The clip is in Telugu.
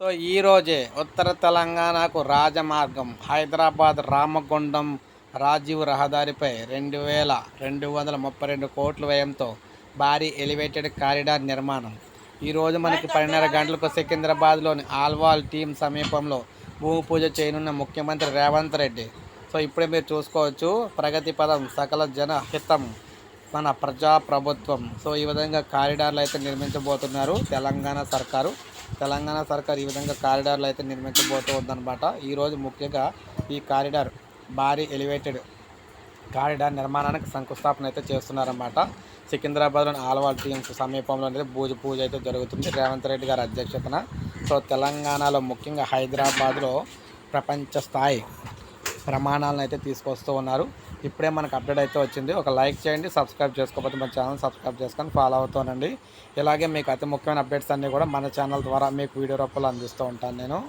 సో ఈరోజే ఉత్తర తెలంగాణకు రాజమార్గం హైదరాబాద్ రామగుండం రాజీవ్ రహదారిపై రెండు వేల రెండు వందల ముప్పై రెండు కోట్ల వ్యయంతో భారీ ఎలివేటెడ్ కారిడార్ నిర్మాణం. ఈరోజు మనకి పన్నెండున్నర గంటలకు సికింద్రాబాద్లోని ఆల్వాల్ టీం సమీపంలో భూమి పూజ చేయనున్న ముఖ్యమంత్రి రేవంత్ రెడ్డి. సో ఇప్పుడే మీరు చూసుకోవచ్చు ప్రగతి పదం సకల జన హితం. మన ప్రజా ప్రభుత్వం సో ఈ విధంగా కారిడార్లు అయితే నిర్మించబోతున్నారు తెలంగాణ సర్కారు. తెలంగాణ సర్కారు ఈ విధంగా కారిడార్లు అయితే నిర్మించబోతూ ఉందన్నమాట. ఈరోజు ముఖ్యంగా ఈ కారిడార్ భారీ ఎలివేటెడ్ కారిడార్ నిర్మాణానికి శంకుస్థాపన అయితే చేస్తున్నారన్నమాట. సికింద్రాబాద్లోని ఆలవాల్ టీఎంస్ సమీపంలో అనేది పూజ పూజ అయితే జరుగుతుంది. రేవంత్ రెడ్డి గారి అధ్యక్షతన. సో తెలంగాణలో ముఖ్యంగా హైదరాబాద్లో ప్రపంచ స్థాయి ప్రమాణాలను అయితే తీసుకొస్తూ ఉన్నారు. ఇప్పుడే మనకు అప్డేట్ అయితే వచ్చింది. ఒక లైక్ చేయండి సబ్స్క్రైబ్ చేసుకోకపోతే మన ఛానల్ సబ్స్క్రైబ్ చేసుకొని ఫాలో అవుతానండి ఇలాగే మీకు అతి ముఖ్యమైన అప్డేట్స్ అన్నీ కూడా మన ఛానల్ ద్వారా మీకు వీడియో రూపంలో అందిస్తూ ఉంటాను నేను.